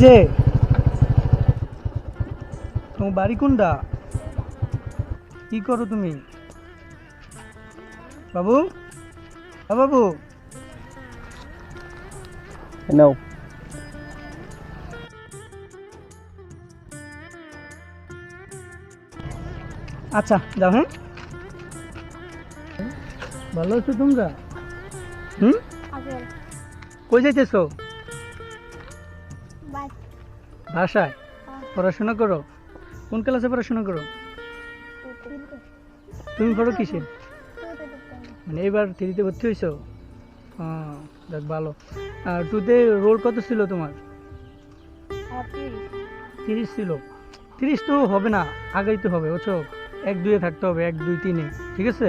যে? তোমার বাড়ি কোনটা? কি করো তুমি? বাবু? হ্যাঁ বাবু? নাও। আচ্ছা যাও হ্যাঁ। ভালো আছো তোমরা? হুম? কই যাইতেছো? ভাষায়? পড়াশোনা করো? কোন ক্লাসে পড়াশোনা করো? তুমি পড়ো কিসে? মানে এবার থ্রিতে ভর্তি হয়েছো? হ্যাঁ দেখ ভালো। আর টুতে রোল কত ছিল তোমার? তিরিশ। ছিল। তিরিশ তো হবে না আগেই তো হবে বুঝছ? এক দুয়ে থাকতে হবে এক দুই তিনে ঠিক আছে?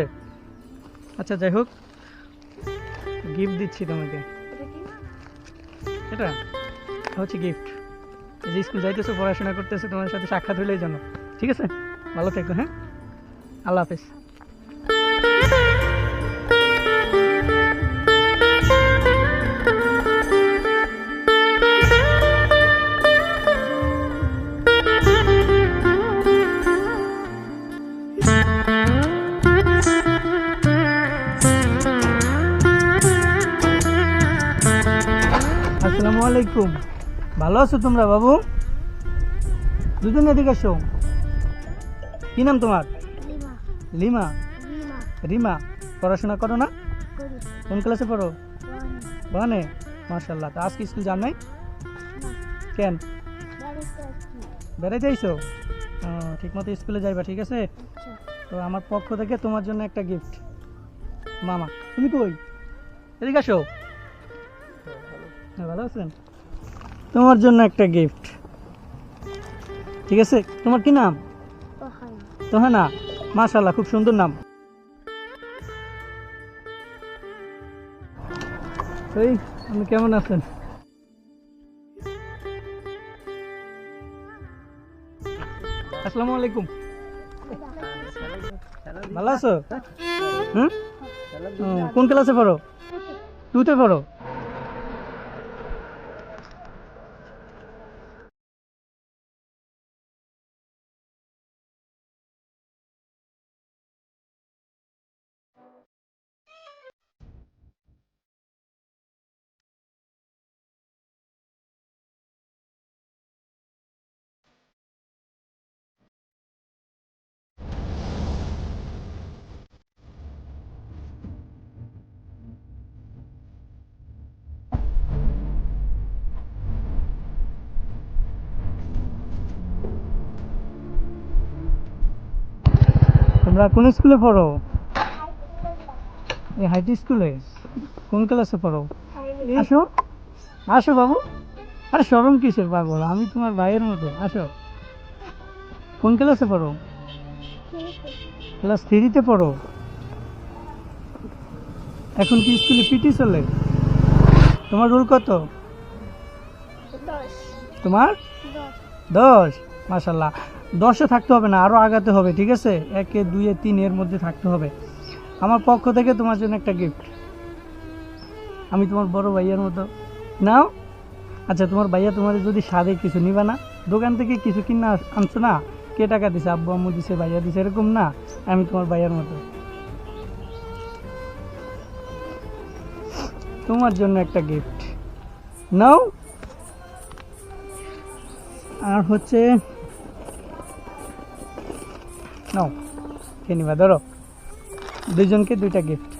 আচ্ছা যাই হোক। গিফট দিচ্ছি তোমাকে। এটা হচ্ছে গিফট যে স্কুল যাইতেছো, পড়াশোনা করতেছো তোমার সাথে সাক্ষাৎ হলেই জানো। ঠিক আছে? ভালো থেকো হ্যাঁ? আল্লাহ হাফেজ। আসসালামু আলাইকুম। ভালো আছো তোমরা বাবু? দুজন এদিকে আসো কি নাম তোমার? লিমা। লিমা? লিমা। রিমা পড়াশোনা করো না? কোন ক্লাসে পড়ো? ওয়ান। মার্শাল্লাহ তো আজকে স্কুল যান নাই? কেন? বেড়াইতে আইসো ঠিক মতো স্কুলে যাইবা ঠিক আছে? আচ্ছা। তো আমার পক্ষ থেকে তোমার জন্য একটা গিফট। মামা তুমি কই? এদিকে আসো। হ্যাঁ ভালো আছেন? তোমার জন্য একটা গিফট ঠিক আছে? তোমার কি নাম? তো হ্যাঁ না মাশাল্লাহ খুব সুন্দর নাম। এই, আপনি কেমন আছেন? আসসালামু আলাইকুম। ভালো আছো? হুম? কোন ক্লাসে পড়ো? টুতে পড়ো? তোমরা কোন স্কুলে পড়ো? এই হাইটি স্কুলে? কোন ক্লাসে পড়ো? আসো। আসো বাবু। আরে সরম কিসের পাগল? আমি তোমার ভাইয়ের মতো। আসো। কোন ক্লাসে পড়ো? ক্লাস থ্রিতে পড়ো। এখন কি স্কুলে পিটি চলে? তোমার রোল কত? তোমার? দশ। দশ মাসাল্লাহ দশে থাকতে হবে না আরও আগাতে হবে, ঠিক আছে? একে দুইয়ে তিন এর মধ্যে থাকতে হবে। আমার পক্ষ থেকে তোমার জন্য একটা গিফট আমি তোমার বড় ভাইয়ার মতো। নাও। আচ্ছা তোমার ভাইয়া তোমার যদি স্বাদে কিছু নিবা না, দোকান থেকে কিছু কিনা আনছো না, কে টাকা দিছে? আব্বু আম্মু দিছে, ভাইয়া দিছে, এরকম না? আমি তোমার ভাইয়ার মতো। তোমার জন্য একটা গিফট নাও। আর হচ্ছে নাও খেয়ে নিবা ধরো। দুজনকে দুইটা গিফট